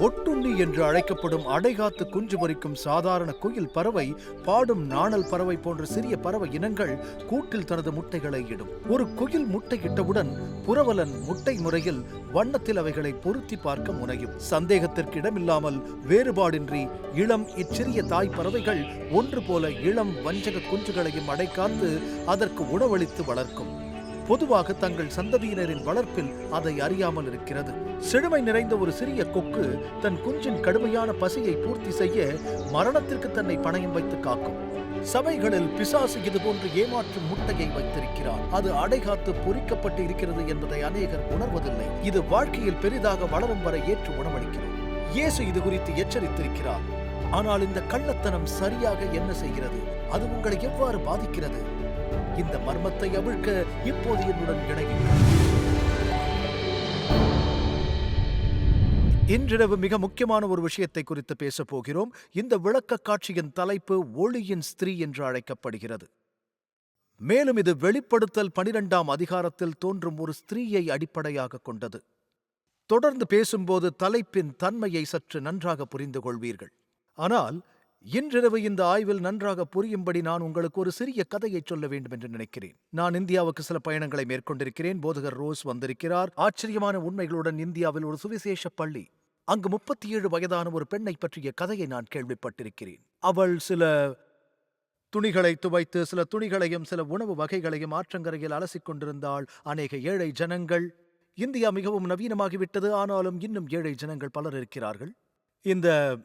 ஒட்டுண்ணி என்று அழைக்கப்படும் அடைகாத்து குஞ்சு பொரிக்கும் சாதாரண குயில் பறவை பாடும் நாணல் பறவை போன்ற சிறிய பறவை இனங்கள் கூட்டில் தனது முட்டைகளை இடும். ஒரு குயில் முட்டையிட்டவுடன் புரவலன் முட்டை முறையில் வண்ணத்தில் அவைகளை பொருத்தி பார்க்க முனையும். சந்தேகத்திற்கு இடமில்லாமல் வேறுபாடின்றி இளம் இச்சிறிய தாய் பறவைகள் ஒன்று போல இளம் வஞ்சக குஞ்சுகளையும் அடைக்காத்து அதற்கு உணவளித்து வளர்க்கும். பொதுவாக தங்கள் சந்ததியினரின் வளர்ப்பில் அதை அறியாமல் இருக்கிறது. செழுமை நிறைந்த ஒரு சிறிய கொக்கு தன் குஞ்சின் கடுமையான பசியை பூர்த்தி செய்ய மரணத்திற்கு தன்னை பணயம் வைத்து காக்கும். சபைகளில் பிசாசு இது போன்று ஏமாற்றும் முட்டையை வைத்திருக்கிறார். அது அடைகாத்து பொறிக்கப்பட்டு இருக்கிறது என்பதை அநேகர் உணர்வதில்லை. இது வாழ்க்கையில் பெரிதாக வளரும் வரை ஏற்று உணவளிக்கிறது. இயேசு இது குறித்து எச்சரித்திருக்கிறார். ஆனால் இந்த கள்ளத்தனம் சரியாக என்ன செய்கிறது? அது உங்களை எவ்வாறு பாதிக்கிறது? இந்த மர்மத்தை அவிழ்க்க இப்போது என்னுடன் இணையுங்கள் இன்றிரவு மிக முக்கியமான ஒரு விஷயத்தை குறித்து பேசப் போகிறோம். இந்த விளக்க காட்சியின் தலைப்பு ஒளியின் ஸ்திரீ என்று அழைக்கப்படுகிறது. மேலும் இது வெளிப்படுத்தல் பனிரெண்டாம் அதிகாரத்தில் தோன்றும் ஒரு ஸ்திரீயை அடிப்படையாக கொண்டது. தொடர்ந்து பேசும்போது தலைப்பின் தன்மையை சற்று நன்றாக புரிந்து கொள்வீர்கள் ஆனால் இன்றிரவு இந்த ஆய்வில் நன்றாக புரியும்படி நான் உங்களுக்கு ஒரு சிறிய கதையை சொல்ல வேண்டும் என்று நினைக்கிறேன். நான் இந்தியாவுக்கு சில பயணங்களை மேற்கொண்டிருக்கிறேன். போதகர் ரோஸ் வந்திருக்கிறார். ஆச்சரியமான உண்மைகளுடன் இந்தியாவில் ஒரு சுவிசேஷ பள்ளி. அங்கு முப்பத்தி ஏழு வயதான ஒரு பெண்ணை பற்றிய கதையை நான் கேள்விப்பட்டிருக்கிறேன். அவள் சில துணிகளை துவைத்து சில துணிகளையும் சில உணவு வகைகளையும் ஆற்றங்கரையில் அலசிக் கொண்டிருந்தாள். அநேக ஏழை ஜனங்கள். இந்தியா மிகவும் நவீனமாகிவிட்டது. ஆனாலும் இன்னும் ஏழை ஜனங்கள் பலர் இருக்கிறார்கள். இந்த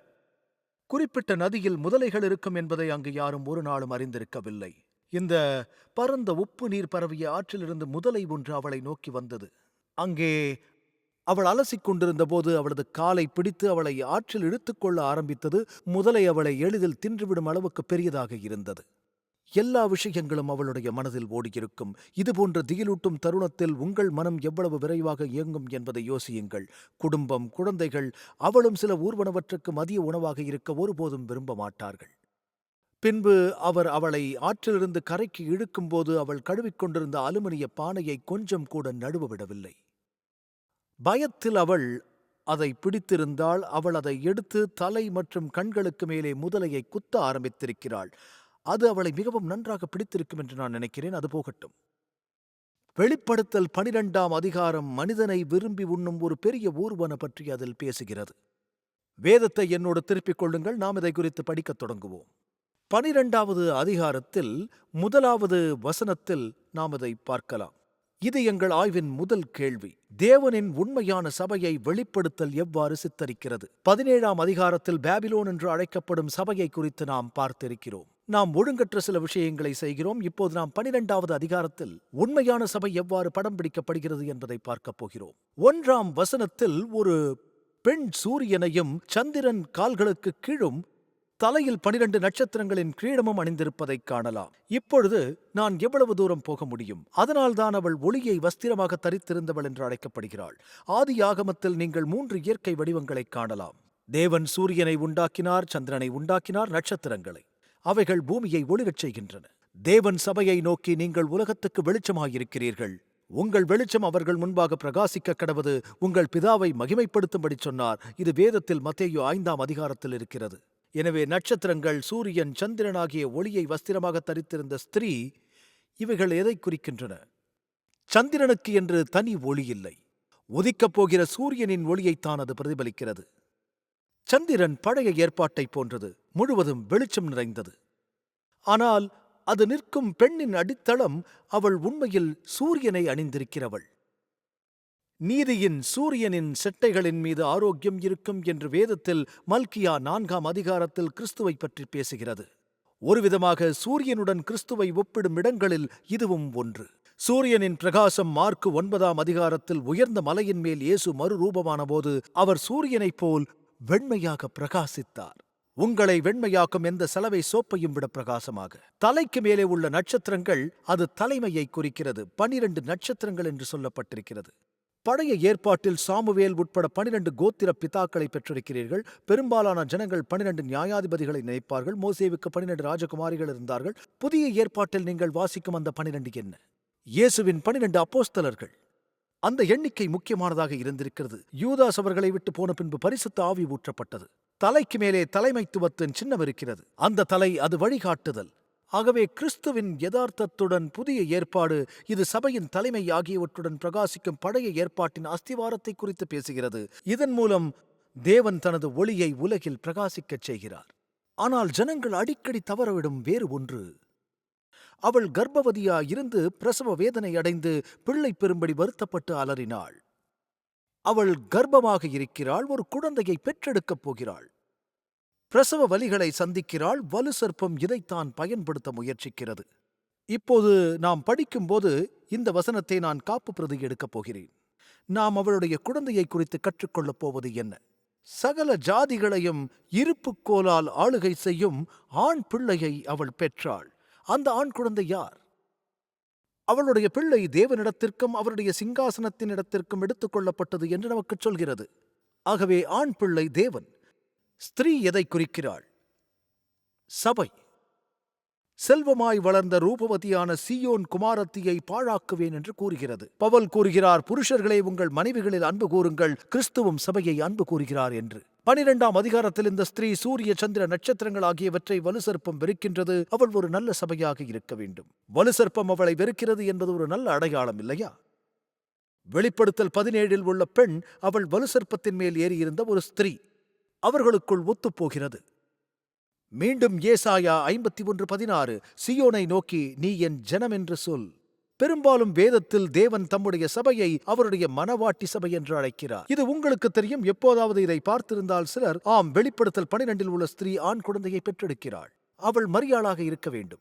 குறிப்பிட்ட நதியில் முதலைகள் இருக்கும் என்பதை அங்கு யாரும் ஒரு நாளும் அறிந்திருக்கவில்லை. இந்த பரந்த உப்பு நீர் பரவிய ஆற்றிலிருந்து முதலை ஒன்று அவளை நோக்கி வந்தது. அங்கே அவள் அலசிக் கொண்டிருந்த போது அவளது காலை பிடித்து அவளை ஆற்றில் இழுத்துக்கொள்ள ஆரம்பித்தது. முதலை அவளை எளிதில் தின்றுவிடும் அளவுக்கு பெரியதாக இருந்தது. எல்லா விஷயங்களும் அவளுடைய மனதில் ஓடியிருக்கும். இதுபோன்ற திகிலூட்டும் தருணத்தில் உங்கள் மனம் எவ்வளவு விரைவாக இயங்கும் என்பதை யோசியுங்கள். குடும்பம் குழந்தைகள் அவளும் சில ஊர்வனவற்றுக்கு மதிய உணவாக இருக்க ஒருபோதும் விரும்ப மாட்டார்கள். பின்பு அவர் அவளை ஆற்றிலிருந்து கரைக்கு இழுக்கும்போது அவள் கழுவிக்கொண்டிருந்த அலுமினிய பானையை கொஞ்சம் கூட நழுவ விடவில்லை. பயத்தில் அவள் அதை பிடித்திருந்தால் அவள் அதை எடுத்து தலை மற்றும் கண்களுக்கு மேலே முதலையை குத்த ஆரம்பித்திருக்கிறாள். அது அவளை மிகவும் நன்றாக பிடித்திருக்கும் என்று நான் நினைக்கிறேன். அது போகட்டும். வெளிப்படுத்தல் பனிரெண்டாம் அதிகாரம் மனிதனை விரும்பி உண்ணும் ஒரு பெரிய ஊர்வன பற்றி அதில் பேசுகிறது. வேதத்தை என்னோடு திருப்பிக் கொள்ளுங்கள். நாம் இதை குறித்து படிக்கத் தொடங்குவோம். பனிரெண்டாவது அதிகாரத்தில் முதலாவது வசனத்தில் நாம் இதை பார்க்கலாம். இது எங்கள் ஆய்வின் முதல் கேள்வி. தேவனின் உண்மையான சபையை வெளிப்படுத்தல் எவ்வாறு சித்தரிக்கிறது? பதினேழாம் அதிகாரத்தில் பேபிலோன் என்று அழைக்கப்படும் சபையை குறித்து நாம் பார்த்திருக்கிறோம். நாம் ஒழுங்கற்ற சில விஷயங்களை செய்கிறோம். இப்போது நாம் பனிரெண்டாவது அதிகாரத்தில் உண்மையான சபை எவ்வாறு படம் பிடிக்கப்படுகிறது என்பதை பார்க்கப் போகிறோம். ஒன்றாம் வசனத்தில் ஒரு பெண் சூரியனையும் சந்திரன் கால்களுக்கு கீழும் தலையில் பனிரெண்டு நட்சத்திரங்களின் கிரீடமும் அணிந்திருப்பதைக் காணலாம். இப்பொழுது நான் எவ்வளவு தூரம் போக முடியும்? அதனால்தான் அவள் ஒளியை வஸ்திரமாக தரித்திருந்தவள் என்று அழைக்கப்படுகிறாள். ஆதி ஆகமத்தில் நீங்கள் மூன்று இயற்கை வடிவங்களைக் காணலாம். தேவன் சூரியனை உண்டாக்கினார் சந்திரனை உண்டாக்கினார் நட்சத்திரங்களை. அவைகள் பூமியை ஒளிரச் செய்கின்றன. தேவன் சபையை நோக்கி நீங்கள் உலகத்துக்கு வெளிச்சமாயிருக்கிறீர்கள். உங்கள் வெளிச்சம் அவர்கள் முன்பாக பிரகாசிக்க கடவது உங்கள் பிதாவை மகிமைப்படுத்தும்படி சொன்னார். இது வேதத்தில் மத்தேயு ஐந்தாம் அதிகாரத்தில் இருக்கிறது. எனவே நட்சத்திரங்கள் சூரியன் சந்திரன் ஆகிய ஒளியை வஸ்திரமாக தரித்திருந்த ஸ்திரீ இவைகள் எதை குறிக்கின்றன? சந்திரனுக்கு என்று தனி ஒளி இல்லை. உதிக்கப் போகிற சூரியனின் ஒளியைத்தான் அது பிரதிபலிக்கிறது. சந்திரன் பழைய ஏற்பாட்டைப் போன்றது. முழுவதும் வெளிச்சம் நிறைந்தது. ஆனால் அது நிற்கும் பெண்ணின் அடித்தளம் அவள் உண்மையில் சூரியனை அணிந்திருக்கிறவள். நீதியின் சூரியனின் செட்டைகளின் மீது ஆரோக்கியம் இருக்கும் என்று வேதத்தில் மல்கியா நான்காம் அதிகாரத்தில் கிறிஸ்துவை பற்றி பேசுகிறது. ஒருவிதமாக சூரியனுடன் கிறிஸ்துவை ஒப்பிடும் இடங்களில் இதுவும் ஒன்று. சூரியனின் பிரகாசம் மார்க்கு ஒன்பதாம் அதிகாரத்தில் உயர்ந்த மலையின் மேல் இயேசு மறுரூபமான போது அவர் சூரியனைப் போல் வெண்மையாக பிரகாசித்தார். உங்களை வெண்மையாக்கும் எந்த செலவை சோப்பையும் விட பிரகாசமாக. தலைக்கு மேலே உள்ள நட்சத்திரங்கள் அது தலைமையை குறிக்கிறது. பனிரெண்டு நட்சத்திரங்கள் என்று சொல்லப்பட்டிருக்கிறது. பழைய ஏற்பாட்டில் சாமுவேல் உட்பட பனிரெண்டு கோத்திர பிதாக்களை பெற்றிருக்கிறீர்கள். பெரும்பாலான ஜனங்கள் பனிரெண்டு நியாயாதிபதிகளை நினைப்பார்கள். மோசேவுக்கு பனிரெண்டு ராஜகுமாரிகள் இருந்தார்கள். புதிய ஏற்பாட்டில் நீங்கள் வாசிக்கும் அந்த பனிரெண்டு என்ன? இயேசுவின் பனிரெண்டு அப்போஸ்தலர்கள். அந்த எண்ணிக்கை முக்கியமானதாக இருந்திருக்கிறது. யூதாஸ் அவர்களை விட்டு போன பின்பு பரிசுத்த ஆவி ஊற்றப்பட்டது. தலைக்கு மேலே தலைமைத்துவத்தின் சின்னம் இருக்கிறது. அந்த தலை அது வழிகாட்டுதல். ஆகவே கிறிஸ்துவின் யதார்த்தத்துடன் புதிய ஏற்பாடு இது சபையின் தலைமை ஆகியவற்றுடன் பிரகாசிக்கும் பழைய ஏற்பாட்டின் அஸ்திவாரத்தை குறித்து பேசுகிறது. இதன் மூலம் தேவன் தனது ஒளியை உலகில் பிரகாசிக்கச் செய்கிறார். ஆனால் ஜனங்கள் அடிக்கடி தவறவிடும் வேறு ஒன்று. அவள் கர்ப்பவதியா இருந்து பிரசவ வேதனை அடைந்து பிள்ளை பெறும்படி வருத்தப்பட்டு அலறினாள். அவள் கர்ப்பமாக இருக்கிறாள் ஒரு குழந்தையை பெற்றெடுக்கப் போகிறாள். பிரசவ வலிகளை சந்திக்கிறாள் வலு சர்ப்பம் இதைத்தான் பயன்படுத்த முயற்சிக்கிறது. இப்போது நாம் படிக்கும்போது இந்த வசனத்தை நான் காப்பு பிரதி எடுக்கப் போகிறேன். நாம் அவளுடைய குழந்தையை குறித்து கற்றுக்கொள்ளப் போவது என்ன? சகல ஜாதிகளையும் இருப்புக்கோலால் ஆளுகை செய்யும் ஆண் பிள்ளையை அவள் பெற்றாள். அந்த ஆண் குழந்தை யார்? அவளுடைய பிள்ளை தேவனிடத்திற்கும் அவருடைய சிங்காசனத்தின் இடத்திற்கும் எடுத்துக் கொள்ளப்பட்டது என்று நமக்குச் சொல்கிறது. ஆகவே ஆண் பிள்ளை தேவன் ஸ்திரீ எதை குறிக்கிறாள்? சபை. செல்வமாய் வளர்ந்த ரூபவதியான சீயோன் குமாரத்தியை பாழாக்குவேன் என்று கூறுகிறது. பவல் கூறுகிறார் புருஷர்களே உங்கள் மனைவிகளில் அன்பு கூறுங்கள் கிறிஸ்துவும் சபையை அன்பு கூறுகிறார் என்று. பனிரெண்டாம் அதிகாரத்தில் இந்த ஸ்திரீ சூரிய சந்திர நட்சத்திரங்கள் ஆகியவற்றை வலுசற்பம் வெறுக்கின்றது. அவள் ஒரு நல்ல சபையாக இருக்க வேண்டும். வலுசற்பம் அவளை வெறுக்கிறது என்பது ஒரு நல்ல அடையாளம் இல்லையா? வெளிப்படுத்தல் பதினேழில் உள்ள பெண் அவள் வலுசற்பத்தின் மேல் ஏறியிருந்த ஒரு ஸ்திரீ. அவர்களுக்குள் ஒத்துப்போகிறது மீண்டும் ஏசாயா ஐம்பத்தி ஒன்று பதினாறு சியோனை நோக்கி நீ என் ஜனம் என்று சொல். பெரும்பாலும் வேதத்தில் தேவன் தம்முடைய சபையை அவருடைய மனவாட்டி சபை என்று அழைக்கிறார். இது உங்களுக்கு தெரியும். எப்போதாவது இதை பார்த்திருந்தால் சிலர் ஆம் வெளிப்படுத்தல் பனிரெண்டில் உள்ள ஸ்திரீ ஆண் குழந்தையை பெற்றெடுக்கிறாள். அவள் மரியாளாக இருக்க வேண்டும்.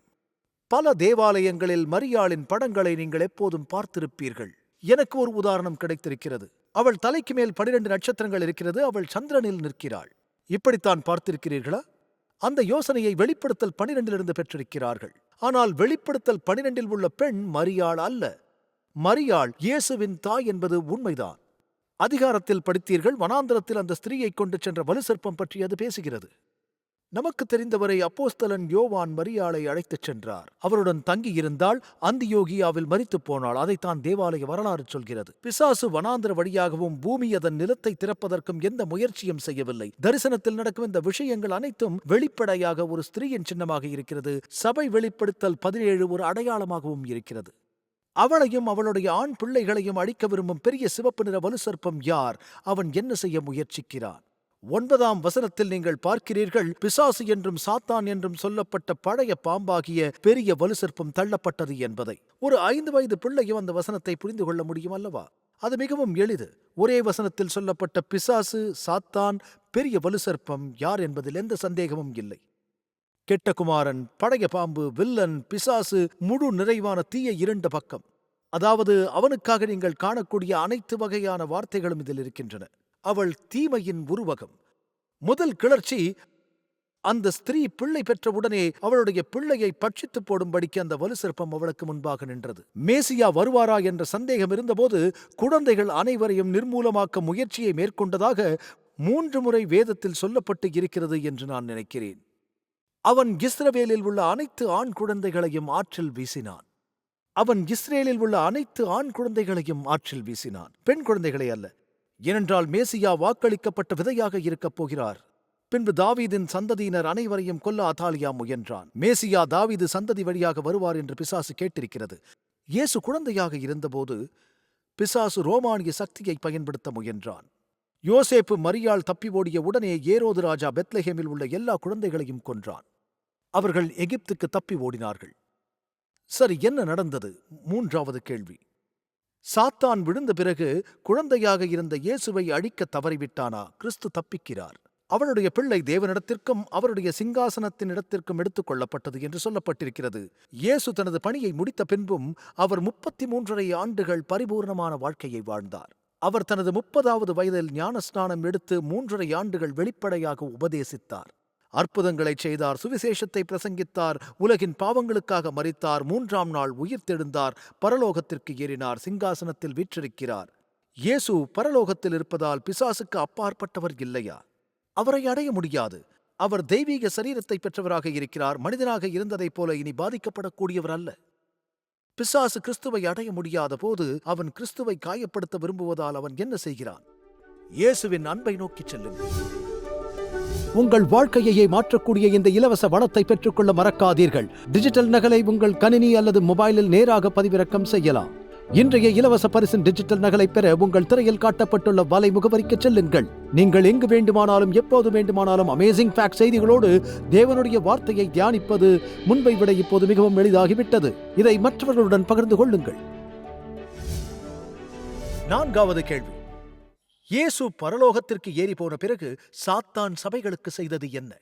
பல தேவாலயங்களில் மரியாளின் படங்களை நீங்கள் எப்போதும் பார்த்திருப்பீர்கள். எனக்கு ஒரு உதாரணம் கிடைத்திருக்கிறது. அவள் தலைக்கு மேல் பனிரெண்டு நட்சத்திரங்கள் இருக்கிறது. அவள் சந்திரனில் நிற்கிறாள். இப்படித்தான் பார்த்திருக்கிறீர்களா? அந்த யோசனையை வெளிப்படுத்தல் பனிரெண்டிலிருந்து பெற்றிருக்கிறார்கள். ஆனால் வெளிப்படுத்தல் பனிரெண்டில் உள்ள பெண் மரியாள் அல்ல. மரியாள் இயேசுவின் தாய் என்பது உண்மைதான். அதிகாரத்தில் படித்தீர்கள் வனாந்தரத்தில் அந்த ஸ்திரீயை கொண்டு சென்ற வலுசற்பம் பற்றி அது பேசுகிறது. நமக்கு தெரிந்தவரை அப்போஸ்தலன் யோவான் மரியாளை அழைத்துச் சென்றார். அவருடன் தங்கியிருந்தால் அந்தியோகியாவில் மரித்துப் போனால் அதைத்தான் தேவாலய வரலாறு சொல்கிறது. பிசாசு வனாந்திர வழியாகவும் பூமி அதன் நிலத்தை திறப்பதற்கும் எந்த முயற்சியும் செய்யவில்லை. தரிசனத்தில் நடக்கும் இந்த விஷயங்கள் அனைத்தும் வெளிப்படையாக ஒரு ஸ்திரீயின் சின்னமாக இருக்கிறது. சபை வெளிப்படுத்தல் பதினேழு ஒரு அடையாளமாகவும் இருக்கிறது. அவளையும் அவளுடைய ஆண் பிள்ளைகளையும் அழிக்க விரும்பும் பெரிய சிவப்பு நிற வலுசற்பம் யார்? அவன் என்ன செய்ய முயற்சிக்கிறான்? ஒன்பதாம் வசனத்தில் நீங்கள் பார்க்கிறீர்கள் பிசாசு என்றும் சாத்தான் என்றும் சொல்லப்பட்ட பழைய பாம்பாகிய பெரிய வலுசற்பம் தள்ளப்பட்டது என்பதை. ஒரு ஐந்து வயது பிள்ளையும் அந்த வசனத்தை புரிந்து கொள்ள முடியும் அல்லவா? அது மிகவும் எளிது. ஒரே வசனத்தில் சொல்லப்பட்ட பிசாசு சாத்தான் பெரிய வலுசற்பம் யார் என்பதில் எந்த சந்தேகமும் இல்லை. கெட்ட குமாரன் பழைய பாம்பு வில்லன் பிசாசு முழு நிறைவான தீய இரண்ட பக்கம். அதாவது அவனுக்காக நீங்கள் காணக்கூடிய அனைத்து வகையான வார்த்தைகளும் இதில் இருக்கின்றன. அவள் தீமையின் உருவகம். முதல் கிளர்ச்சி அந்த ஸ்திரீ பிள்ளை பெற்றவுடனே அவளுடைய பிள்ளையை பட்சித்து போடும்படிக்கு அந்த வலுசிற்பம் அவளுக்கு முன்பாக நின்றது. மேசியா வருவாரா என்ற சந்தேகம் இருந்தபோது குழந்தைகள் அனைவரையும் நிர்மூலமாக்க முயற்சியை மேற்கொண்டதாக மூன்று முறை வேதத்தில் சொல்லப்பட்டு இருக்கிறது என்று நான் நினைக்கிறேன். அவன் இஸ்ரவேலில் உள்ள அனைத்து ஆண் குழந்தைகளையும் ஆற்றில் வீசினான். அவன் இஸ்ரேலில் உள்ள அனைத்து ஆண் குழந்தைகளையும் ஆற்றில் வீசினான். பெண் குழந்தைகளை அல்ல ஏனென்றால் மேசியா வாக்களிக்கப்பட்ட விதையாக இருக்கப் போகிறார். பின்பு தாவீதின் சந்ததியினர் அனைவரையும் கொல்ல அதாலியா முயன்றான். மேசியா தாவீது சந்ததி வழியாக வருவார் என்று பிசாசு கேட்டிருக்கிறது. இயேசு குழந்தையாக இருந்தபோது பிசாசு ரோமானிய சக்தியை பயன்படுத்த முயன்றான். யோசேப்பு மரியாள் தப்பி ஓடிய உடனே ஏரோது ராஜா பெத்லஹேமில் உள்ள எல்லா குழந்தைகளையும் கொன்றான். அவர்கள் எகிப்துக்கு தப்பி ஓடினார்கள். சரி என்ன நடந்தது? மூன்றாவது கேள்வி. சாத்தான் விழுந்த பிறகு குழந்தையாக இருந்த இயேசுவை அழிக்க தவறிவிட்டானா? கிறிஸ்து தப்பிக்கிறார். அவருடைய பிள்ளை தேவனிடத்திற்கும் அவருடைய சிங்காசனத்தின் இடத்திற்கும் எடுத்துக் கொள்ளப்பட்டது என்று சொல்லப்பட்டிருக்கிறது. இயேசு தனது பணியை முடித்த பின்பும் அவர் முப்பத்தி மூன்றரை ஆண்டுகள் பரிபூர்ணமான வாழ்க்கையை வாழ்ந்தார். அவர் தனது முப்பதாவது வயதில் ஞானஸ்நானம் எடுத்து மூன்றரை ஆண்டுகள் வெளிப்படையாக உபதேசித்தார். அற்புதங்களை செய்தார் சுவிசேஷத்தை பிரசங்கித்தார் உலகின் பாவங்களுக்காக மறித்தார் மூன்றாம் நாள் உயிர்த்தெழுந்தார் பரலோகத்திற்கு ஏறினார் சிங்காசனத்தில் வீற்றிருக்கிறார். இயேசு பரலோகத்தில் இருப்பதால் பிசாசுக்கு அப்பாற்பட்டவர் இல்லையா? அவரை அடைய முடியாது. அவர் தெய்வீக சரீரத்தை பெற்றவராக இருக்கிறார் மனிதனாக இருந்ததைப் போல இனி பாதிக்கப்படக்கூடியவர் அல்ல. பிசாசு கிறிஸ்துவை அடைய முடியாத போது அவன் கிறிஸ்துவை காயப்படுத்த விரும்புவதால் அவன் என்ன செய்கிறான்? இயேசுவின் அன்பை நோக்கிச் செல்லுங்கள். உங்கள் வாழ்க்கையையே மாற்றக்கூடிய இந்த இலவச வளத்தை பெற்றுக்கொள்ள மறக்காதீர்கள். டிஜிட்டல் நகலை உங்கள் கணினி அல்லது மொபைலில் நேராக பதிவிறக்கம் செய்யலாம். இன்றைய இலவச பரிசின் டிஜிட்டல் நகலை பெற உங்கள் திரையில் காட்டப்பட்டுள்ள வலை முகவரிக்கு செல்லுங்கள். நீங்கள் எங்கு வேண்டுமானாலும் எப்போது வேண்டுமானாலும் அமேசிங் ஃபேக்ட் செய்திகளோடு தேவனுடைய வார்த்தையை தியானிப்பது முன்பை விட இப்போது மிகவும் எளிதாகிவிட்டது. இதை மற்றவர்களுடன் பகிர்ந்து கொள்ளுங்கள். நான்காவது கேள்வி. இயேசு பரலோகத்திற்கு ஏறி போன பிறகு சாத்தான் சபைகளுக்கு செய்தது என்ன?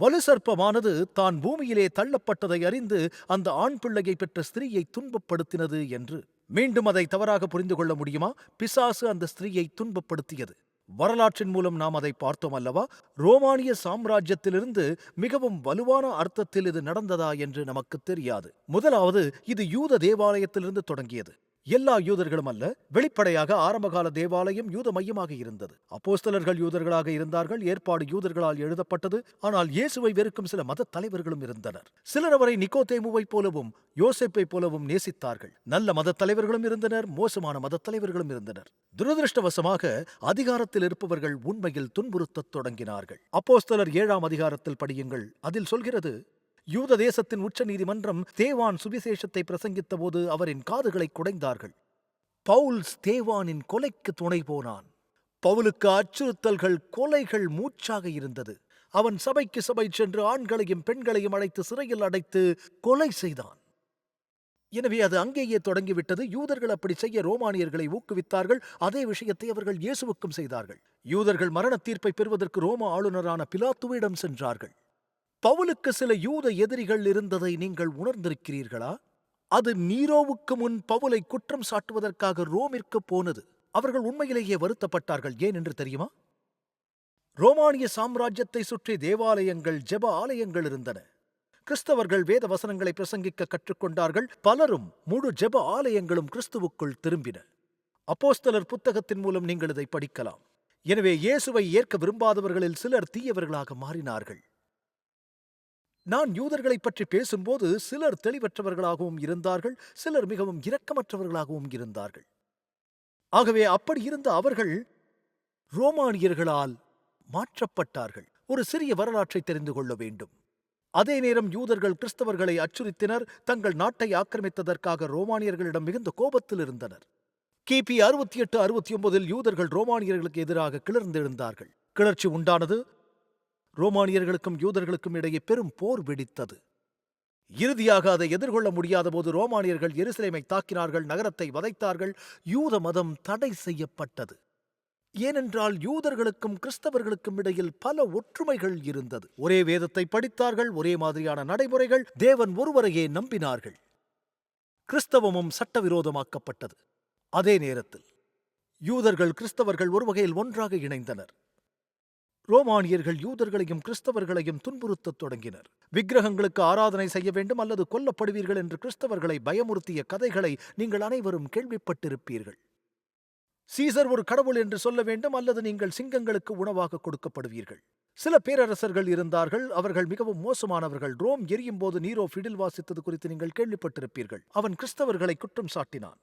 வலுசர்ப்பமானது தான் பூமியிலே தள்ளப்பட்டதை அறிந்து அந்த ஆண் பிள்ளையை பெற்ற ஸ்திரீயை துன்பப்படுத்தினது என்று. மீண்டும் அதை தவறாக புரிந்து கொள்ள முடியுமா? பிசாசு அந்த ஸ்திரீயை துன்பப்படுத்தியது. வரலாற்றின் மூலம் நாம் அதை பார்த்தோம் அல்லவா? ரோமானிய சாம்ராஜ்யத்திலிருந்து மிகவும் வலுவான அர்த்தத்தில் இது நடந்ததா என்று நமக்கு தெரியாது. முதலாவது இது யூத தேவாலயத்திலிருந்து தொடங்கியது. எல்லா யூதர்களும் அல்ல வெளிப்படையாக ஆரம்பகால தேவாலயம் யூத மையமாக இருந்தது. அப்போஸ்தலர்கள் யூதர்களாக இருந்தார்கள் ஏற்பாடு யூதர்களால் எழுதப்பட்டது ஆனால் இயேசுவை வெறுக்கும் சில மத தலைவர்களும் இருந்தனர். சிலர் அவரை நிக்கோதேமுவைப் போலவும் யோசிப்பை போலவும் நேசித்தார்கள். நல்ல மத தலைவர்களும் இருந்தனர் மோசமான மத தலைவர்களும் இருந்தனர். துரதிருஷ்டவசமாக அதிகாரத்தில் இருப்பவர்கள் உண்மையில் துன்புறுத்தத் தொடங்கினார்கள். அப்போஸ்தலர் ஏழாம் அதிகாரத்தில் படியுங்கள். அதில் சொல்கிறது யூத தேசத்தின் உச்ச நீதிமன்றம் தேவான் சுவிசேஷத்தை பிரசங்கித்த போது அவரின் காதுகளை குடைந்தார்கள். பவுல்ஸ் தேவானின் கொலைக்கு துணை போனான். பவுலுக்கு அச்சுறுத்தல்கள் கொலைகள் மூச்சாக இருந்தது. அவன் சபைக்கு சபை சென்று ஆண்களையும் பெண்களையும் அழைத்து சிறையில் அடைத்து கொலை செய்தான். எனவே அது அங்கேயே தொடங்கிவிட்டது. யூதர்கள் அப்படி செய்ய ரோமானியர்களை ஊக்குவித்தார்கள். அதே விஷயத்தை அவர்கள் இயேசுவுக்கும் செய்தார்கள். யூதர்கள் மரண தீர்ப்பை பெறுவதற்கு ரோம ஆளுநரான பிலாத்துவிடம் சென்றார்கள். பவுலுக்கு சில யூத எதிரிகள் இருந்ததை நீங்கள் உணர்ந்திருக்கிறீர்களா? அது நீரோவுக்கு முன் பவுலை குற்றம் சாட்டுவதற்காக ரோமிற்கு போனது. அவர்கள் உண்மையிலேயே வருத்தப்பட்டார்கள். ஏன் என்று தெரியுமா? ரோமானிய சாம்ராஜ்யத்தை சுற்றி தேவாலயங்கள் ஜெப ஆலயங்கள் இருந்தன. கிறிஸ்தவர்கள் வேத வசனங்களை பிரசங்கிக்க கற்றுக்கொண்டார்கள். பலரும் முழு ஜெப ஆலயங்களும் கிறிஸ்துவுக்குள் திரும்பின. அப்போஸ்தலர் புத்தகத்தின் மூலம் நீங்கள் இதை படிக்கலாம். எனவே இயேசுவை ஏற்க விரும்பாதவர்களில் சிலர் தீயவர்களாக மாறினார்கள். நான் யூதர்களைப் பற்றி பேசும்போது சிலர் தெளிவற்றவர்களாகவும் இருந்தார்கள் சிலர் மிகவும் இரக்கமற்றவர்களாகவும் இருந்தார்கள். ஆகவே அப்படி இருந்த அவர்கள் ரோமானியர்களால் மாற்றப்பட்டார்கள். ஒரு சிறிய வரலாற்றை தெரிந்து கொள்ள வேண்டும். அதே நேரம் யூதர்கள் கிறிஸ்தவர்களை அச்சுறுத்தினர் தங்கள் நாட்டை ஆக்கிரமித்ததற்காக ரோமானியர்களிடம் மிகுந்த கோபத்தில் இருந்தனர். கிபி அறுபத்தி எட்டு அறுபத்தி ஒன்பதில் யூதர்கள் ரோமானியர்களுக்கு எதிராக கிளர்ந்தெழுந்தார்கள். கிளர்ச்சி உண்டானது ரோமானியர்களுக்கும் யூதர்களுக்கும் இடையே பெரும் போர் வெடித்தது. இறுதியாக அதை எதிர்கொள்ள முடியாத போது ரோமானியர்கள் எருசலேமை தாக்கினார்கள் நகரத்தை வதைத்தார்கள் யூத மதம் தடை செய்யப்பட்டது. ஏனென்றால் யூதர்களுக்கும் கிறிஸ்தவர்களுக்கும் இடையில் பல ஒற்றுமைகள் இருந்தது. ஒரே வேதத்தை படித்தார்கள் ஒரே மாதிரியான நடைமுறைகள் தேவன் ஒருவரையே நம்பினார்கள். கிறிஸ்தவமும் சட்டவிரோதமாக்கப்பட்டது. அதே நேரத்தில் யூதர்கள் கிறிஸ்தவர்கள் ஒரு வகையில் ஒன்றாக இணைந்தனர். ரோமானியர்கள் யூதர்களையும் கிறிஸ்தவர்களையும் துன்புறுத்தத் தொடங்கினர். விக்கிரகங்களுக்கு ஆராதனை செய்ய வேண்டும் அல்லது கொல்லப்படுவீர்கள் என்று கிறிஸ்தவர்களை பயமுறுத்திய கதைகளை நீங்கள் அனைவரும் கேள்விப்பட்டிருப்பீர்கள். சீசர் ஒரு கடவுள் என்று சொல்ல வேண்டும் அல்லது நீங்கள் சிங்கங்களுக்கு உணவாக கொடுக்கப்படுவீர்கள். சில பேரரசர்கள் இருந்தார்கள். அவர்கள் மிகவும் மோசமானவர்கள். ரோம் எரியும் போது நீரோ ஃபிடில் வாசித்தது குறித்து நீங்கள் கேள்விப்பட்டிருப்பீர்கள். அவன் கிறிஸ்தவர்களை குற்றம் சாட்டினான்.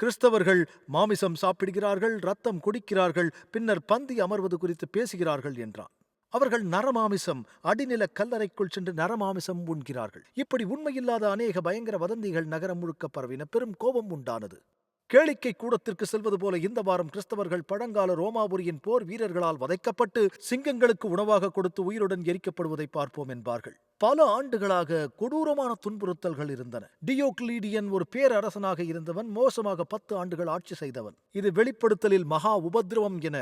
கிறிஸ்தவர்கள் மாமிசம் சாப்பிடுகிறார்கள் ரத்தம் குடிக்கிறார்கள் பின்னர் பந்தி அமர்வது குறித்து பேசுகிறார்கள் என்றான். அவர்கள் நரமாமிசம் அடிநில கல்லறைக்குள் சென்று நரமாமிசம் உண்கிறார்கள். இப்படி உண்மையில்லாத அநேக பயங்கர வதந்திகள் நகரம் முழுக்க பரவின பெரும் கோபம் உண்டானது. கேளிக்கை கூடத்திற்கு செல்வது போல இந்த வாரம் கிறிஸ்தவர்கள் பழங்கால ரோமாபுரியின் போர் வீரர்களால் வதைக்கப்பட்டு சிங்கங்களுக்கு உணவாக கொடுத்து உயிருடன் எரிக்கப்படுவதை பார்ப்போம் என்பார்கள். பல ஆண்டுகளாக கொடூரமான துன்புறுத்தல்கள் இருந்தன. டியோக்லீடியன் ஒரு பேரரசனாக இருந்தவன் மோசமாக பத்து ஆண்டுகள் ஆட்சி செய்தவன். இது வெளிப்படுத்தலில் மகா உபதிரவம் என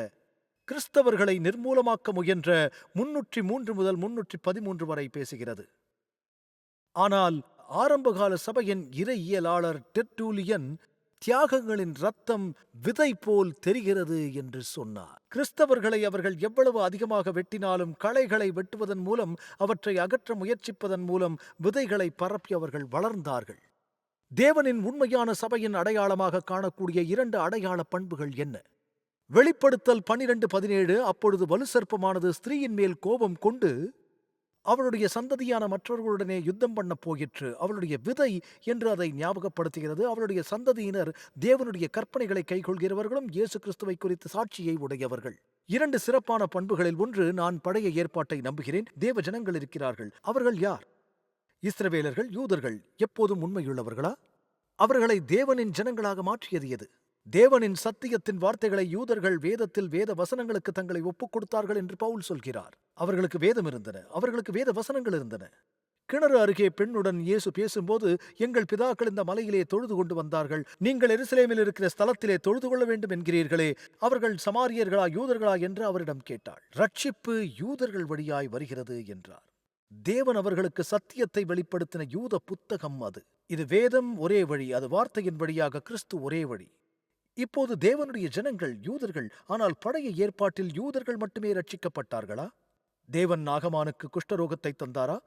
கிறிஸ்தவர்களை நிர்மூலமாக்க முயன்ற முன்னூற்றி மூன்று முதல் முன்னூற்றி பதிமூன்று வரை பேசுகிறது. ஆனால் ஆரம்பகால சபையின் இறையியலாளர் டெர்டூலியன் தியாகங்களின் ரத்தம் விதை போல் தெரிகிறது என்று சொன்னார். கிறிஸ்தவர்களை அவர்கள் எவ்வளவு அதிகமாக வெட்டினாலும் களைகளை வெட்டுவதன் மூலம் அவற்றை அகற்ற முயற்சிப்பதன் மூலம் விதைகளை பரப்பி அவர்கள் வளர்ந்தார்கள். தேவனின் உண்மையான சபையின் அடையாளமாக காணக்கூடிய இரண்டு அடையாள பண்புகள் என்ன? வெளிப்படுத்தல் பனிரெண்டு பதினேழு அப்பொழுது வலுசற்பமானது ஸ்திரீயின் மேல் கோபம் கொண்டு அவளுடைய சந்ததியான மற்றவர்களுடனே யுத்தம் பண்ண போயிற்று. அவளுடைய விதை என்று அதை ஞாபகப்படுத்துகிறது. அவளுடைய சந்ததியினர் தேவனுடைய கற்பனைகளை கைகொள்கிறவர்களும் இயேசு கிறிஸ்துவை குறித்து சாட்சியை உடையவர்கள். இரண்டு சிறப்பான பண்புகளில் ஒன்று நான் பழைய ஏற்பாட்டை நம்புகிறேன் தேவ ஜனங்கள் இருக்கிறார்கள். அவர்கள் யார்? இஸ்ரவேலர்கள் யூதர்கள் எப்போதும் உண்மையுள்ளவர்களா? அவர்களை தேவனின் ஜனங்களாக மாற்றியது எது? தேவனின் சத்தியத்தின் வார்த்தைகளை யூதர்கள் வேதத்தில் வேத வசனங்களுக்கு தங்களை ஒப்புக் கொடுத்தார்கள் என்று பவுல் சொல்கிறார். அவர்களுக்கு வேதம் இருந்தன. அவர்களுக்கு வேத வசனங்கள் இருந்தன. கிணறு அருகே பெண்ணுடன் இயேசு பேசும்போது எங்கள் பிதாக்கள் இந்த மலையிலே தொழுது கொண்டு வந்தார்கள். நீங்கள் எருசலேமில் இருக்கிற ஸ்தலத்திலே தொழுது கொள்ள வேண்டும் என்கிறீர்களே. அவர்கள் சமாரியர்களா யூதர்களா? என்று அவரிடம் கேட்டாள். ரட்சிப்பு யூதர்கள் வழியாய் வருகிறது என்றார். தேவன் அவர்களுக்கு சத்தியத்தை வெளிப்படுத்தின யூத புத்தகம் அது. இது வேதம் ஒரே வழி அது வார்த்தையின் வழியாக கிறிஸ்து ஒரே வழி. இப்போது தேவனுடைய ஜனங்கள் யூதர்கள் ஆனால் பழைய ஏற்பாட்டில் யூதர்கள் மட்டுமே ரட்சிக்கப்பட்டார்களா தேவன் நாகமானுக்கு குஷ்டரோகத்தை தந்தாரா?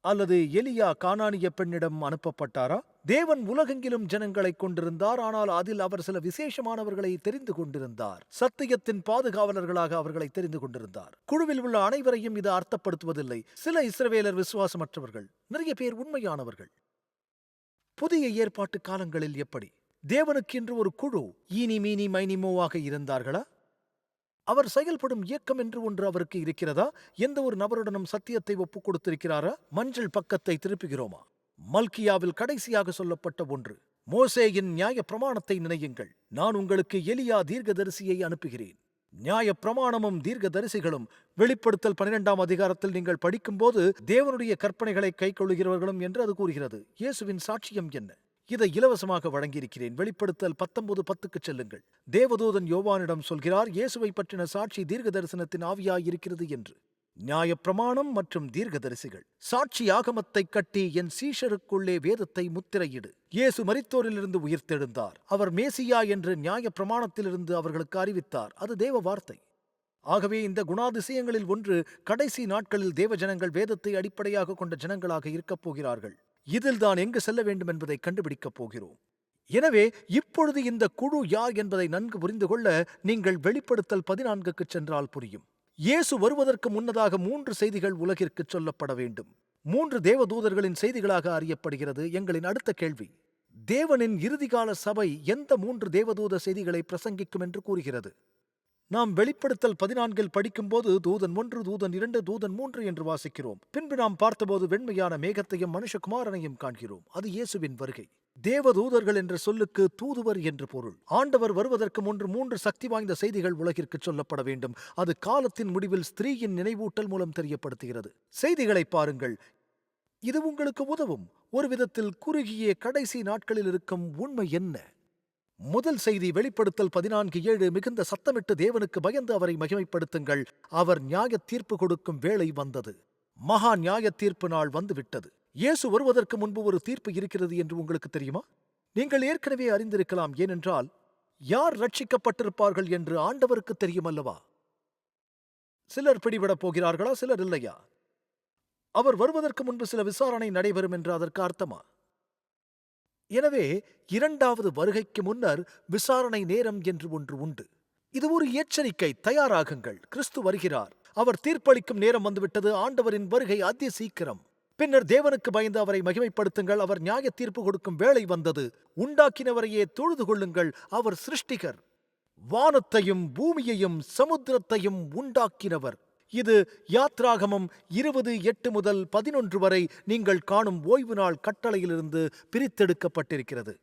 அல்லது எலியா கானானிய பெண்ணிடம் அனுப்பப்பட்டாரா? தேவன் உலகெங்கிலும் ஜனங்களை கொண்டிருந்தார் ஆனால் அதில் அவர் சில விசேஷமானவர்களை தெரிந்து கொண்டிருந்தார். சத்தியத்தின் பாதுகாவலர்களாக அவர்களை தெரிந்து கொண்டிருந்தார். குழுவில் உள்ள அனைவரையும் இது அர்த்தப்படுத்துவதில்லை. சில இஸ்ரவேலர் விசுவாசமற்றவர்கள் நிறைய பேர் உண்மையானவர்கள். புதிய ஏற்பாட்டு காலங்களில் எப்படி? தேவனுக்கென்று ஒரு குழு ஈனி மீனி மைனிமோவாக இருந்தார்களா? அவர் செயல்படும் இயக்கம் என்று ஒன்று அவருக்கு இருக்கிறதா? எந்த ஒரு நபருடனும் சத்தியத்தை ஒப்புக் கொடுத்திருக்கிறாரா மஞ்சள் பக்கத்தை திருப்புகிறோமா? மல்கியாவில் கடைசியாக சொல்லப்பட்ட ஒன்று மோசேயின் நியாய பிரமாணத்தை நினையுங்கள். நான் உங்களுக்கு எலியா தீர்க்கதரிசியை அனுப்புகிறேன். நியாய பிரமாணமும் தீர்க்கதரிசிகளும் வெளிப்படுத்தல் பன்னிரெண்டாம் அதிகாரத்தில் நீங்கள் படிக்கும்போது தேவனுடைய கற்பனைகளை கைக்கொள்கிறவர்களும் என்று அது கூறுகிறது. இயேசுவின் சாட்சியம் என்ன? இதை இலவசமாக வழங்கியிருக்கிறேன். வெளிப்படுத்தல் பத்தொன்பது பத்துக்கு செல்லுங்கள். தேவதூதன் யோவானிடம் சொல்கிறார் இயேசுவை பற்றின சாட்சி தீர்க்க தரிசனத்தின் ஆவியாயிருக்கிறது என்று. நியாயப்பிரமாணம் மற்றும் தீர்க்கதரிசிகள். சாட்சி ஆகமத்தை கட்டி என் சீஷருக்குள்ளே வேதத்தை முத்திரையிடு. இயேசு மரித்தோரிலிருந்து உயிர்த்தெழுந்தார். அவர் மேசியா என்று நியாய பிரமாணத்திலிருந்து அவர்களுக்கு அறிவித்தார். அது தேவ வார்த்தை. ஆகவே இந்த குணாதிசயங்களில் ஒன்று கடைசி நாட்களில் தேவ ஜனங்கள் வேதத்தை அடிப்படையாக கொண்ட ஜனங்களாக இருக்கப் போகிறார்கள். இதில் தான் எங்கு செல்ல வேண்டும் என்பதை கண்டுபிடிக்கப் போகிறோம். எனவே இப்பொழுது இந்த குழு யார் என்பதை நன்கு புரிந்து கொள்ள நீங்கள் வெளிப்படுத்தல் பதினான்குக்கு சென்றால் புரியும். இயேசு வருவதற்கு முன்னதாக மூன்று செய்திகள் உலகிற்கு சொல்லப்பட வேண்டும். மூன்று தேவதூதர்களின் செய்திகளாக அறியப்படுகிறது எங்களின் அடுத்த கேள்வி. தேவனின் இறுதிகால சபை எந்த மூன்று தேவதூத செய்திகளை பிரசங்கிக்கும் என்று கூறுகிறது? நாம் வெளிப்படுத்தல் பதினான்கில் படிக்கும்போது தூதன் ஒன்று தூதன் இரண்டு தூதன் மூன்று என்று வாசிக்கிறோம். பின்பு நாம் பார்த்தபோது வெண்மையான மேகத்தையும் மனுஷகுமாரனையும் காண்கிறோம். அது இயேசுவின் வருகை. தேவதூதர்கள் என்ற சொல்லுக்கு தூதுவர் என்று பொருள். ஆண்டவர் வருவதற்கு முன்று மூன்று சக்தி வாய்ந்த செய்திகள் உலகிற்கு சொல்லப்பட வேண்டும். அது காலத்தின் முடிவில் ஸ்திரீயின் நினைவூட்டல் மூலம் தெரியப்படுத்துகிறது. செய்திகளை பாருங்கள். இது உங்களுக்கு உதவும். ஒரு விதத்தில் குறுகிய கடைசி நாட்களில் இருக்கும் உண்மை என்ன? முதல் செய்தி வெளிப்படுத்தல் பதினான்கு ஏழு மிகுந்த சத்தமிட்டு தேவனுக்கு பயந்து அவரை மகிமைப்படுத்துங்கள். அவர் நியாய தீர்ப்பு கொடுக்கும் வேளை வந்தது. மகா நியாய தீர்ப்பு நாள் வந்துவிட்டது. இயேசு வருவதற்கு முன்பு ஒரு தீர்ப்பு இருக்கிறது என்று உங்களுக்கு தெரியுமா? நீங்கள் ஏற்கனவே அறிந்திருக்கலாம். ஏனென்றால் யார் ரட்சிக்கப்பட்டிருப்பார்கள் என்று ஆண்டவருக்கு தெரியும் அல்லவா சிலர் பிடிபடப் போகிறார்களா? சிலர் இல்லையா? அவர் வருவதற்கு முன்பு சில விசாரணை நடைபெறும் என்று அதற்கு அர்த்தமா? எனவே இரண்டாவது வருகைக்கு முன்னர் விசாரணை நேரம் என்று ஒன்று உண்டு. இது ஒரு எச்சரிக்கை தயாராகுங்கள். கிறிஸ்து வருகிறார். அவர் தீர்ப்பளிக்கும் நேரம் வந்துவிட்டது. ஆண்டவரின் வருகை அதி சீக்கிரம். பின்னர் தேவனுக்கு பயந்து அவரை மகிமைப்படுத்துங்கள். அவர் நியாய தீர்ப்பு கொடுக்கும் வேளை வந்தது. உண்டாக்கினவரையே தொழுது கொள்ளுங்கள். அவர் சிருஷ்டிகர். வானத்தையும் பூமியையும் சமுத்திரத்தையும் உண்டாக்கினவர். இது யாத்ராகமம் இருபது எட்டு முதல் பதினொன்று வரை நீங்கள் காணும் ஓய்வு நாள் கட்டளையிலிருந்து பிரித்தெடுக்கப்பட்டிருக்கிறது.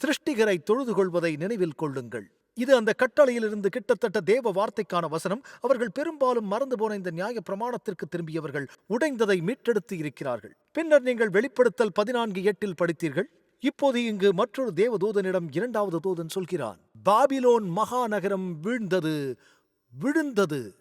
சிருஷ்டிகரை தொழுது கொள்வதை நினைவில் கொள்ளுங்கள். இது அந்த கட்டளையிலிருந்து கிட்டத்தட்ட தேவ வார்த்தைக்கான வசனம். அவர்கள் பெரும்பாலும் மறந்து போன இந்த நியாய பிரமாணத்திற்கு திரும்பியவர்கள் உடைந்ததை மீட்டெடுத்து இருக்கிறார்கள். பின்னர் நீங்கள் வெளிப்படுத்தல் பதினான்கு எட்டில் படித்தீர்கள். இப்போது இங்கு மற்றொரு தேவதூதனிடம் இரண்டாவது தூதன் சொல்கிறான் பாபிலோன் மகாநகரம் வீழ்ந்தது. விழுந்தது.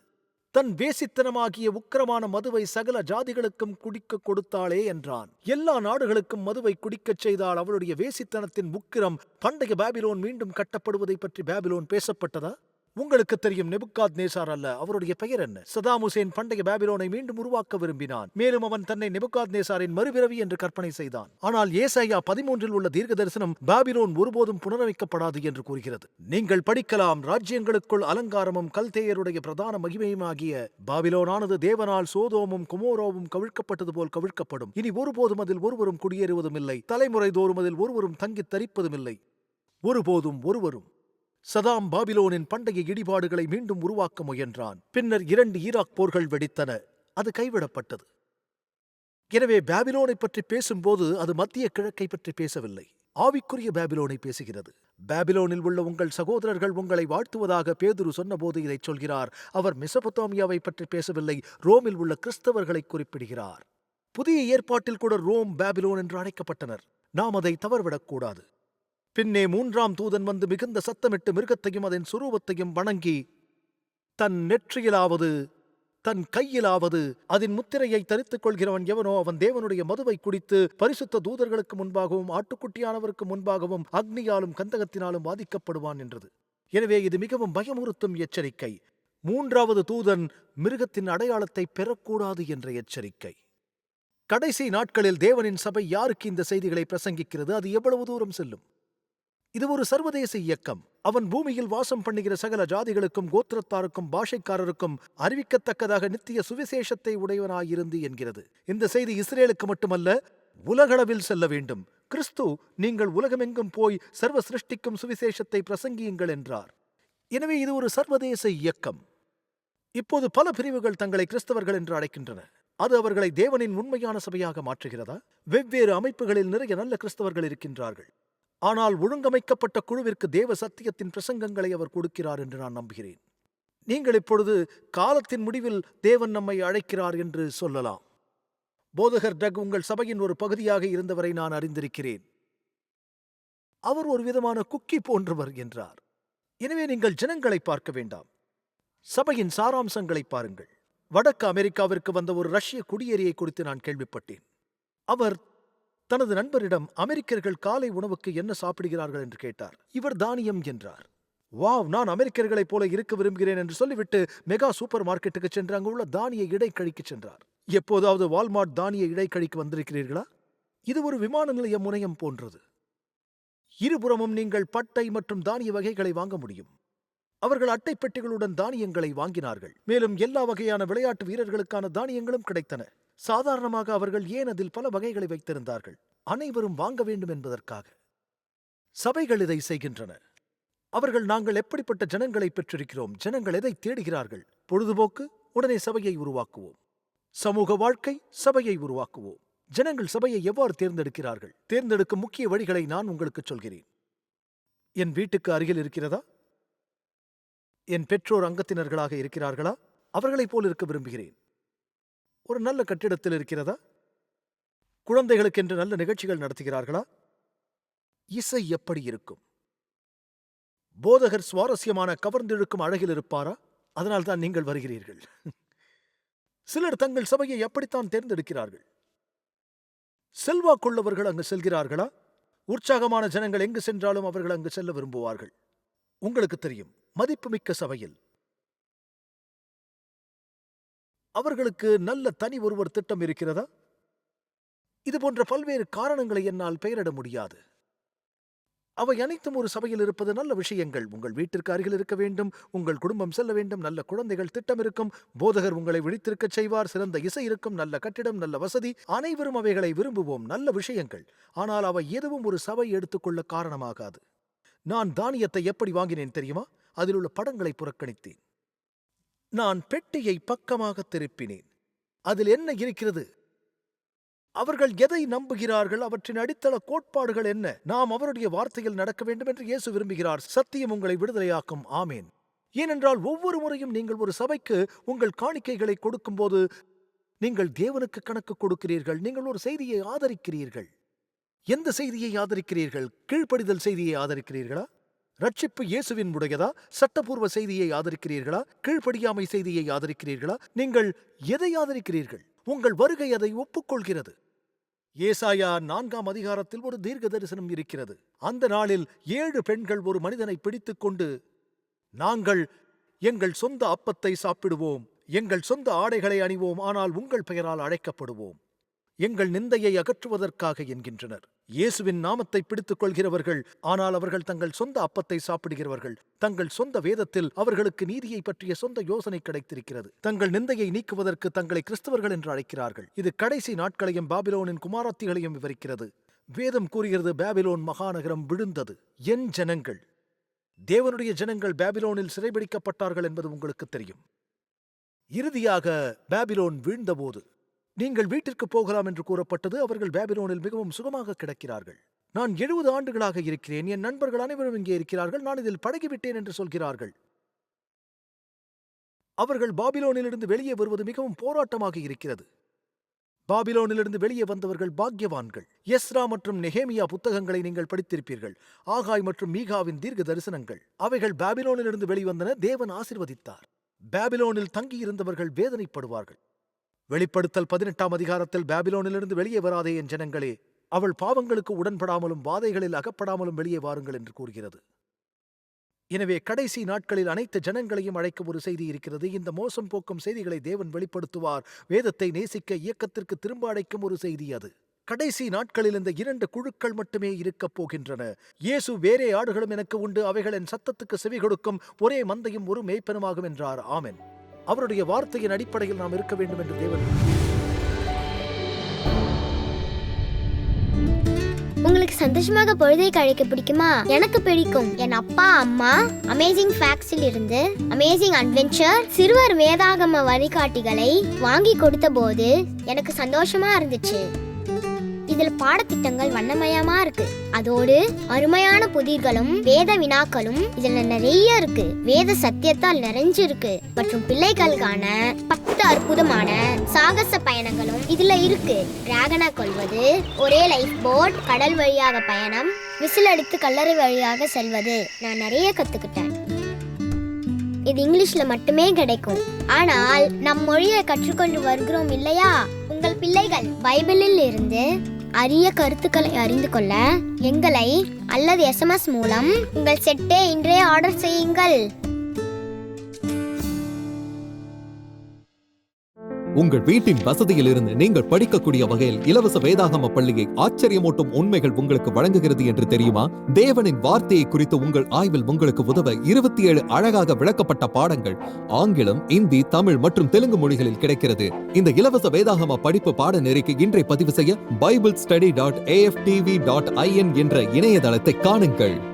தன் வேசித்தனமாகிய உக்கிரமான மதுவை சகல ஜாதிகளுக்கும் குடிக்க கொடுத்தாளே என்றான். எல்லா நாடுகளுக்கும் மதுவை குடிக்கச் செய்தால் அவளுடைய வேசித்தனத்தின் உக்கிரம் பண்டைய பாபிலோன் மீண்டும் கட்டப்படுவதை பற்றி பாபிலோன் பேசப்பட்டதா? உங்களுக்கு தெரியும் நெபுகாத் நேசார் அல்ல. அவருடைய பெயர் என்ன? சதாம் ஹுசேன் பண்டைய பாபிலோனை மீண்டும் உருவாக்க விரும்பினான். மேலும் அவன் தன்னை நெபுகாத் நேசாரின் மறுபிறவி என்று கற்பனை செய்தான். ஆனால் ஏசாயா பதிமூன்றில் உள்ள தீர்க்க தரிசனம் பாபிலோன் ஒருபோதும் புனரமைக்கப்படாது என்று கூறுகிறது. நீங்கள் படிக்கலாம் ராஜ்யங்களுக்குள் அலங்காரமும் கல்தேயருடைய பிரதான மகிமையுமாகிய பாபிலோனானது தேவனால் சோதோமும் குமோரோவும் கவிழ்க்கப்பட்டது போல் கவிழ்க்கப்படும். இனி ஒருபோதும் அதில் ஒருவரும் குடியேறுவதும் இல்லை தலைமுறை தோறும் அதில் ஒருவரும் தங்கித் தரிப்பதும் இல்லை ஒருபோதும் ஒருவரும் சதாம் பாபிலோனின் பண்டைய இடிபாடுகளை மீண்டும் உருவாக்க முயன்றான். பின்னர் இரண்டு ஈராக் போர்கள் வெடித்தன. அது கைவிடப்பட்டது. எனவே பாபிலோனை பற்றி பேசும்போது அது மத்திய கிழக்கை பற்றி பேசவில்லை. ஆவிக்குரிய பாபிலோனை பேசுகிறது. பாபிலோனில் உள்ள உங்கள் சகோதரர்கள் உங்களை வாழ்த்துவதாக பேதுரு சொன்னபோது இதைச் சொல்கிறார். அவர் மெசபொத்தாமியாவை பற்றி பேசவில்லை. ரோமில் உள்ள கிறிஸ்தவர்களை குறிப்பிடுகிறார். புதிய ஏற்பாட்டில் கூட ரோம் பாபிலோன் என்று அழைக்கப்பட்டனர். நாம் அதை தவறுவிடக்கூடாது. பின்னே மூன்றாம் தூதன் வந்து மிகுந்த சத்தமிட்டு மிருகத்தையும் அதன் சுரூபத்தையும் வணங்கி தன் நெற்றியிலாவது தன் கையிலாவது அதன் முத்திரையை தரித்துக் கொள்கிறவன் எவனோ அவன் தேவனுடைய மதுவை குடித்து பரிசுத்த தூதர்களுக்கு முன்பாகவும் ஆட்டுக்குட்டியானவருக்கு முன்பாகவும் அக்னியாலும் கந்தகத்தினாலும் பாதிக்கப்படுவான் என்றது. எனவே இது மிகவும் பயமுறுத்தும் எச்சரிக்கை. மூன்றாவது தூதன் மிருகத்தின் அடையாளத்தை பெறக்கூடாது என்ற எச்சரிக்கை. கடைசி நாட்களில் தேவனின் சபை யாருக்கு இந்த செய்திகளை பிரசங்கிக்கிறது? அது எவ்வளவு தூரம் செல்லும்? இது ஒரு சர்வதேச இயக்கம். அவன் பூமியில் வாசம் பண்ணுகிற சகல ஜாதிகளுக்கும் கோத்திரத்தாருக்கும் பாஷைக்காரருக்கும் அறிவிக்கத்தக்கதாக நித்திய சுவிசேஷத்தை உடையவனாயிருந்து என்கிறது. இந்த செய்தி இஸ்ரேலுக்கு மட்டுமல்ல உலகளவில் செல்ல வேண்டும். கிறிஸ்து நீங்கள் உலகமெங்கும் போய் சர்வ சிருஷ்டிக்கும் சுவிசேஷத்தை பிரசங்கியுங்கள் என்றார். எனவே இது ஒரு சர்வதேச இயக்கம். இப்போது பல பிரிவுகள் தங்களை கிறிஸ்தவர்கள் என்று அழைக்கின்றன. அது அவர்களை தேவனின் உண்மையான சபையாக மாற்றுகிறதா? வெவ்வேறு அமைப்புகளில் நிறைய நல்ல கிறிஸ்தவர்கள் இருக்கின்றார்கள். ஆனால் ஒழுங்கமைக்கப்பட்ட குழுவிற்கு தேவ சத்தியத்தின் பிரசங்கங்களை அவர் கொடுக்கிறார் என்று நான் நம்புகிறேன். நீங்கள் இப்பொழுது காலத்தின் முடிவில் தேவன் நம்மை அழைக்கிறார் என்று சொல்லலாம். போதகர் டக் உங்கள் சபையின் ஒரு பகுதியாக இருந்தவரை நான் அறிந்திருக்கிறேன். அவர் ஒரு விதமான குக்கி போன்றவர் என்றார். எனவே நீங்கள் ஜனங்களை பார்க்க வேண்டாம். சபையின் சாராம்சங்களை பாருங்கள். வடக்கு அமெரிக்காவிற்கு வந்த ஒரு ரஷ்ய குடியேறியை குறித்து நான் கேள்விப்பட்டேன். அவர் தனது நண்பரிடம் அமெரிக்கர்கள் காலை உணவுக்கு என்ன சாப்பிடுகிறார்கள் என்று கேட்டார். இவர் தானியம் என்றார். வாவ் நான் அமெரிக்கர்களைப் போல இருக்க விரும்புகிறேன் என்று சொல்லிவிட்டு மெகா சூப்பர் மார்க்கெட்டுக்கு சென்று அங்கு உள்ள தானிய இடைக்கழிக்கு சென்றார். எப்போதாவது வால்மார்ட் தானிய இடைக்கழிக்கு வந்திருக்கிறீர்களா? இது ஒரு விமான நிலைய முனையம் போன்றது. இருபுறமும் நீங்கள் பட்டை மற்றும் தானிய வகைகளை வாங்க முடியும். அவர்கள் அட்டை பெட்டிகளுடன் தானியங்களை வாங்கினார்கள். மேலும் எல்லா வகையான விளையாட்டு வீரர்களுக்கான தானியங்களும் கிடைத்தன. சாதாரணமாக அவர்கள் ஏன் அதில் பல வகைகளை வைத்திருந்தார்கள்? அனைவரும் வாங்க வேண்டும் என்பதற்காக. சபைகள் இதை செய்கின்றன. அவர்கள் நாங்கள் எப்படிப்பட்ட ஜனங்களை பெற்றிருக்கிறோம்? ஜனங்கள் எதை தேடுகிறார்கள்? பொழுதுபோக்கு? உடனே சபையை உருவாக்குவோம். சமூக வாழ்க்கை? சபையை உருவாக்குவோம். ஜனங்கள் சபையை எவ்வாறு தேர்ந்தெடுக்கிறார்கள்? தேர்ந்தெடுக்கும் முக்கிய வழிகளை நான் உங்களுக்கு சொல்கிறேன். என் வீட்டுக்கு அருகில் இருக்கிறதா? என் பெற்றோர் அங்கத்தினர்களாக இருக்கிறார்களா? அவர்களைப் போல் இருக்க விரும்புகிறேன். ஒரு நல்ல கட்டிடத்தில் இருக்கிறதா? குழந்தைகளுக்கென்று நல்ல நிகழ்ச்சிகள் நடத்துகிறார்களா? இசை எப்படி இருக்கும்? போதகர் சுவாரஸ்யமான கவர்ந்திழுக்கும் அழகில் இருப்பாரா? அதனால்தான் நீங்கள் வருகிறீர்கள். சிலர் தங்கள் சபையை எப்படித்தான் தேர்ந்தெடுக்கிறார்கள். செல்வாக்குள்ளவர்கள் அங்கு செல்கிறார்களா? உற்சாகமான ஜனங்கள் எங்கு சென்றாலும் அவர்கள் அங்கு செல்ல விரும்புவார்கள். உங்களுக்கு தெரியும் மதிப்புமிக்க சபையில் அவர்களுக்கு நல்ல தனி ஒருவர் திட்டம் இருக்கிறதா? இது போன்ற பல்வேறு காரணங்களை என்னால் பெயரிட முடியாது. அவை அனைத்தும் ஒரு சபையில் இருப்பது நல்ல விஷயங்கள். உங்கள் வீட்டிற்கு அருகில் இருக்க வேண்டும். உங்கள் குடும்பம் செல்ல வேண்டும். நல்ல குழந்தைகள் திட்டம் இருக்கும். போதகர் உங்களை விழித்திருக்கச் செய்வார். சிறந்த இசை இருக்கும். நல்ல கட்டிடம் நல்ல வசதி. அனைவரும் அவைகளை விரும்புவோம். நல்ல விஷயங்கள். ஆனால் அவை எதுவும் ஒரு சபை எடுத்துக்கொள்ள காரணமாகாது. நான் தானியத்தை எப்படி வாங்கினேன் தெரியுமா? அதில் உள்ள படங்களை புறக்கணித்தேன். நான் பெட்டியை பக்கமாக திருப்பினேன். அதில் என்ன இருக்கிறது? அவர்கள் எதை நம்புகிறார்கள்? அவற்றின் அடித்தள கோட்பாடுகள் என்ன? நாம் அவருடைய வார்த்தையில் நடக்க வேண்டும் என்று இயேசு விரும்புகிறார். சத்தியம் உங்களை விடுதலையாக்கும். ஆமேன். ஏனென்றால் ஒவ்வொரு முறையும் நீங்கள் ஒரு சபைக்கு உங்கள் காணிக்கைகளை கொடுக்கும்போது நீங்கள் தேவனுக்கு கணக்கு கொடுக்கிறீர்கள். நீங்கள் ஒரு செய்தியை ஆதரிக்கிறீர்கள். எந்த செய்தியை ஆதரிக்கிறீர்கள்? கீழ்ப்படிதல் செய்தியை ஆதரிக்கிறீர்களா? ரட்சிப்பு இயேசுவின் உடையதா சட்டபூர்வ செய்தியை ஆதரிக்கிறீர்களா? கீழ்ப்படியாமை செய்தியை ஆதரிக்கிறீர்களா? நீங்கள் எதை ஆதரிக்கிறீர்கள்? உங்கள் வருகை அதை ஒப்புக்கொள்கிறது. ஏசாயா நான்காம் அதிகாரத்தில் ஒரு தீர்க்க தரிசனம் இருக்கிறது. அந்த நாளில் ஏழு பெண்கள் ஒரு மனிதனை பிடித்துக் கொண்டு நாங்கள் எங்கள் சொந்த அப்பத்தை சாப்பிடுவோம். எங்கள் சொந்த ஆடைகளை அணிவோம். ஆனால் உங்கள் பெயரால் அழைக்கப்படுவோம். எங்கள் நிந்தையை அகற்றுவதற்காக என்கின்றனர். இயேசுவின் நாமத்தை பிடித்துக் கொள்கிறவர்கள் ஆனால் அவர்கள் தங்கள் சொந்த அப்பத்தை சாப்பிடுகிறவர்கள். தங்கள் சொந்த வேதத்தில் அவர்களுக்கு நீதியை பற்றிய சொந்த யோசனை கிடைத்திருக்கிறது. தங்கள் நிந்தையை நீக்குவதற்கு தங்களை கிறிஸ்தவர்கள் என்று அழைக்கிறார்கள். இது கடைசி நாட்களையும் பாபிலோனின் குமாரத்திகளையும் விவரிக்கிறது. வேதம் கூறுகிறது பாபிலோன் மகாநகரம் விழுந்தது. என் ஜனங்கள். தேவனுடைய ஜனங்கள் பாபிலோனில் சிறைபிடிக்கப்பட்டார்கள் என்பது உங்களுக்கு தெரியும். இறுதியாக பாபிலோன் வீழ்ந்தபோது நீங்கள் வீட்டிற்கு போகலாம் என்று கூறப்பட்டது அவர்கள் பேபிலோனில் மிகவும் சுகமாக கிடக்கிறார்கள். நான் எழுபது ஆண்டுகளாக இருக்கிறேன். என் நண்பர்கள் அனைவரும் இங்கே இருக்கிறார்கள். நான் இதில் பழகிவிட்டேன் என்று சொல்கிறார்கள். அவர்கள் பாபிலோனிலிருந்து வெளியே வருவது மிகவும் போராட்டமாக இருக்கிறது. பாபிலோனிலிருந்து வெளியே வந்தவர்கள் பாக்யவான்கள் எஸ்ரா மற்றும் நெஹேமியா புத்தகங்களை நீங்கள் படித்திருப்பீர்கள். ஆகாய் மற்றும் மீகாவின் தீர்க்க தரிசனங்கள். அவைகள் பாபிலோனிலிருந்து வெளிவந்தன. தேவன் ஆசிர்வதித்தார். பாபிலோனில் தங்கியிருந்தவர்கள் வேதனைப்படுவார்கள். வெளிப்படுத்தல் பதினெட்டாம் அதிகாரத்தில் பாபிலோனிலிருந்து வெளியே வராதே என் ஜனங்களே அவள் பாவங்களுக்கு உடன்படாமலும் வாதைகளில் அகப்படாமலும் வெளியே வாருங்கள் என்று கூறுகிறது. எனவே கடைசி நாட்களில் அனைத்து ஜனங்களையும் அழைக்க ஒரு செய்தி இருக்கிறது. இந்த மோசம் போக்கும் செய்திகளை தேவன் வெளிப்படுத்துவார். வேதத்தை நேசிக்க இயக்கத்திற்கு திரும்ப அழைக்கும் ஒரு செய்தி அது. கடைசி நாட்களில் இந்த இரண்டு குழுக்கள் மட்டுமே இருக்கப் போகின்றன. இயேசு வேறே ஆடுகளும் எனக்கு உண்டு. அவைகள் என் சத்தத்துக்கு செவி கொடுக்கும் ஒரே மந்தையும் ஒரு மேய்ப்பனுமாகும் என்றார். ஆமென். அவருடைய வார்த்தையின் அடிப்படையில் நாம் இருக்க வேண்டும் என்று தேவன் உங்களுக்கு சந்தோஷமாக பொழுதை கழிக்க பிடிக்குமா? எனக்கு பிடிக்கும். என் அப்பா அம்மா அமேசிங் ஃபேக்ட்ஸில் இருந்து அமேசிங் அட்வென்ச்சர் சிறுவர் வேதாகம வழிகாட்டிகளை வாங்கி கொடுத்த போது எனக்கு சந்தோஷமா இருந்துச்சு. இதில் பாடத்திட்டங்கள் வண்ணமயமா இருக்கு. அதோடு அருமையான புதிர்களும் வேத வினாக்களும் இதுல நிறைய இருக்கு. வேத சத்தியத்தால் நிறைஞ்சு இருக்கு. மற்றும் பிள்ளைகளுக்கான பத்து அற்புதமான சாகச பயணங்களும் இதுல இருக்கு. டிராகனை கொள்வது ஒரே லைஃப் போட் கடல் வழியாக பயணம் விசில் அடித்து கல்லறை வழியாக செல்வது. நான் நிறைய கத்துக்கிட்டேன். இது இங்கிலீஷ்ல மட்டுமே கிடைக்கும். ஆனால் நம் மொழியை கற்றுக்கொண்டு வருகிறோம் இல்லையா? உங்கள் பிள்ளைகள் பைபிளில் இருந்து அரிய கருத்துக்களை அறிந்து கொள்ள எங்களை அல்லது எஸ்எம்எஸ் மூலம் உங்கள் செட்டை இன்றே ஆர்டர் செய்யுங்கள். உங்கள் வீட்டின் வசதியில் இருந்து நீங்கள் படிக்கக்கூடிய வகையில் இலவச வேதாகம பள்ளியை ஆச்சரியமூட்டும் உண்மைகள் உங்களுக்கு வழங்குகிறது என்று தெரியுமா? தேவனின் வார்த்தையை குறித்து உங்கள் ஆய்வில் உங்களுக்கு உதவ இருபத்தி ஏழு அழகாக விளக்கப்பட்ட பாடங்கள் ஆங்கிலம் இந்தி தமிழ் மற்றும் தெலுங்கு மொழிகளில் கிடைக்கிறது. இந்த இலவச வேதாகம படிப்பு பாடநெறிக்கு இன்றை பதிவு செய்ய Bible study dot AFTV dot IN என்ற இணையதளத்தை காணுங்கள்.